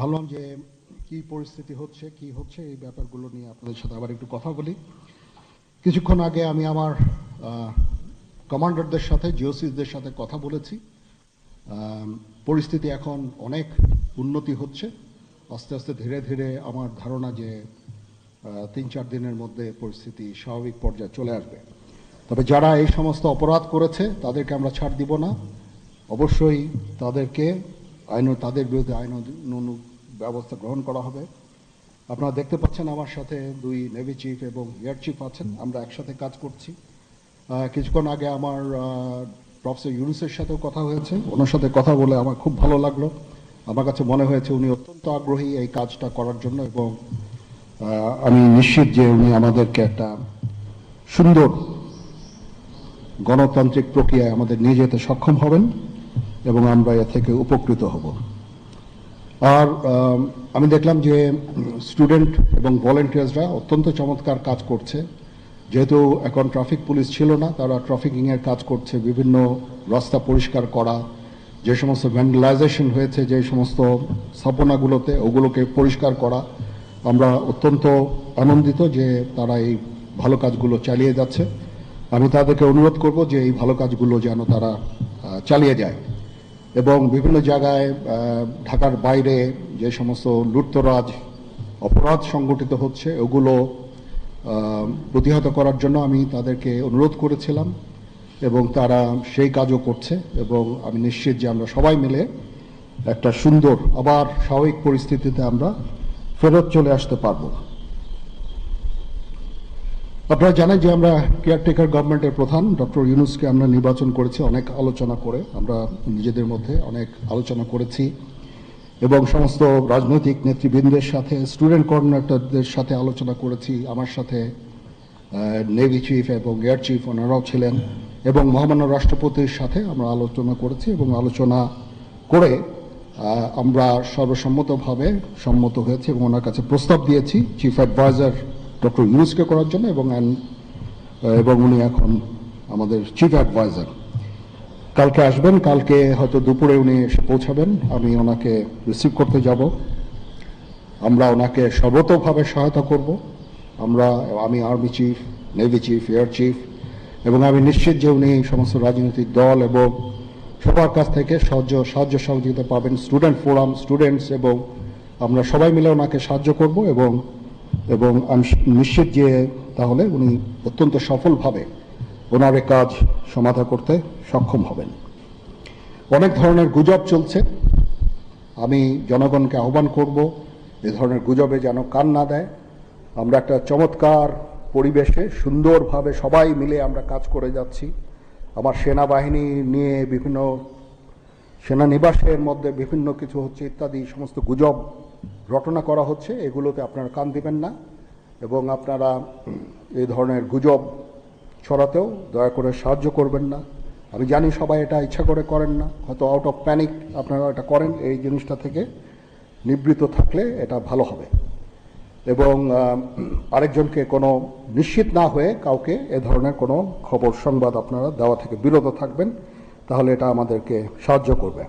ভাবলাম যে কি পরিস্থিতি হচ্ছে, কি হচ্ছে এই ব্যাপারগুলো নিয়ে আপনাদের সাথে আবার একটু কথা বলি। কিছুক্ষণ আগে আমি আমার কমান্ডারদের সাথে, জিওসিসদের সাথে কথা বলেছি। পরিস্থিতি এখন অনেক উন্নতি হচ্ছে। আস্তে আস্তে ধীরে ধীরে আমার ধারণা যে তিন চার দিনের মধ্যে পরিস্থিতি স্বাভাবিক পর্যায়ে চলে আসবে। তবে যারা এই সমস্ত অপরাধ করেছে, তাদেরকে আমরা ছাড় দিব না। অবশ্যই তাদেরকে আইন, তাদের বিরুদ্ধে আইন ব্যবস্থা গ্রহণ করা হবে। আপনারা দেখতে পাচ্ছেন আমার সাথে দুই নেভি চিফ এবং এয়ার চিফ আছেন। আমরা একসাথে কাজ করছি। কিছুক্ষণ আগে আমার প্রফেসর ইউনুসের সাথেও কথা হয়েছে। ওনার সাথে কথা বলে আমার খুব ভালো লাগল। আমার কাছে মনে হয়েছে উনি অত্যন্ত আগ্রহী এই কাজটা করার জন্য এবং আমি নিশ্চিত যে উনি আমাদেরকে একটা সুন্দর গণতান্ত্রিক প্রক্রিয়ায় আমাদের নিয়ে যেতে সক্ষম হবেন এবং আমরা এ থেকে উপকৃত হব। আর আমি দেখলাম যে স্টুডেন্ট এবং ভলেন্টিয়ার্সরা অত্যন্ত চমৎকার কাজ করছে। যেহেতু এখন ট্রাফিক পুলিশ ছিল না, তারা ট্রাফিকিংয়ের কাজ করছে, বিভিন্ন রাস্তা পরিষ্কার করা, যে সমস্ত ভ্যান্ডালাইজেশন হয়েছে, যে সমস্ত স্থাপনাগুলোতে, ওগুলোকে পরিষ্কার করা। আমরা অত্যন্ত আনন্দিত যে তারা এই ভালো কাজগুলো চালিয়ে যাচ্ছে। আমি তাদেরকে অনুরোধ করব যে এই ভালো কাজগুলো যেন তারা চালিয়ে যায়। এবং বিভিন্ন জায়গায় ঢাকার বাইরে যে সমস্ত লুটতরাজ, অপরাধ সংগঠিত হচ্ছে, ওগুলো প্রতিহত করার জন্য আমি তাদেরকে অনুরোধ করেছিলাম এবং তারা সেই কাজও করছে এবং আমি নিশ্চিত যে আমরা সবাই মিলে একটা সুন্দর, আবার স্বাভাবিক পরিস্থিতিতে আমরা ফেরত চলে আসতে পারব। আপনারা জানেন যে আমরা কেয়ারটেকার গভর্নমেন্টের প্রধান ডক্টর ইউনুসকে আমরা নির্বাচন করেছি, অনেক আলোচনা করে, আমরা নিজেদের মধ্যে অনেক আলোচনা করেছি। এবং সমস্ত রাজনৈতিক নেতৃবৃন্দের সাথে স্টুডেন্ট কোঅর্ডিনেটরদের সাথে আলোচনা করেছি, আমার সাথে নেভি চিফ এবং এয়ার চিফ ওনারাও ছিলেন। এবং মহামান্য রাষ্ট্রপতির সাথে আমরা আলোচনা করেছি এবং আলোচনা করে আমরা সর্বসম্মতভাবে সম্মত হয়েছি এবং ওনার কাছে প্রস্তাব দিয়েছি চিফ অ্যাডভাইজার ডক্টর ইউনুসকে করার জন্য এবং এবং উনি এখন আমাদের চিফ অ্যাডভাইজার কালকে আসবেন, কালকে হয়তো দুপুরে উনি এসে পৌঁছাবেন। আমি ওনাকে রিসিভ করতে যাব। আমরা ওনাকে সর্বতোভাবে সহায়তা করব। আমরা, আমি army chief navy chief air chief এবং আমি নিশ্চিত যে উনি সমস্ত রাজনৈতিক দল এবং সবার কাছ থেকে সাহায্য সাহায্য সহযোগিতা পাবেন। স্টুডেন্ট ফোরাম স্টুডেন্টস এবং আমরা সবাই মিলে ওনাকে সাহায্য করব এবং এবং আমি নিশ্চিত যে তাহলে উনি অত্যন্ত সফলভাবে ওনার কাজ সমাধা করতে সক্ষম হবেন। অনেক ধরনের গুজব চলছে। আমি জনগণকে আহ্বান করব এ ধরনের গুজবে যেন কান না দেয়। আমরা একটা চমৎকার পরিবেশে সুন্দরভাবে সবাই মিলে আমরা কাজ করে যাচ্ছি। আমার সেনাবাহিনী নিয়ে বিভিন্ন সেনানিবাসের মধ্যে বিভিন্ন কিছু হচ্ছে ইত্যাদি, সমস্ত গুজব রটনা করা হচ্ছে এগুলোতে আপনারা কান দিবেন না। এবং আপনারা এই ধরনের গুজব ছড়াতেও দয়া করে সাহায্য করবেন না। আমি জানি সবাই এটা ইচ্ছা করে করেন না, হয়তো আউট অফ প্যানিক আপনারা এটা করেন, এই জিনিসটা থেকে নিবৃত থাকলে এটা ভালো হবে। এবং আরেকজনকে কোনো নিশ্চিত না হয়ে কাউকে এ ধরনের কোনো খবর, সংবাদ আপনারা দেওয়া থেকে বিরত থাকবেন, তাহলে এটা আমাদেরকে সাহায্য করবে।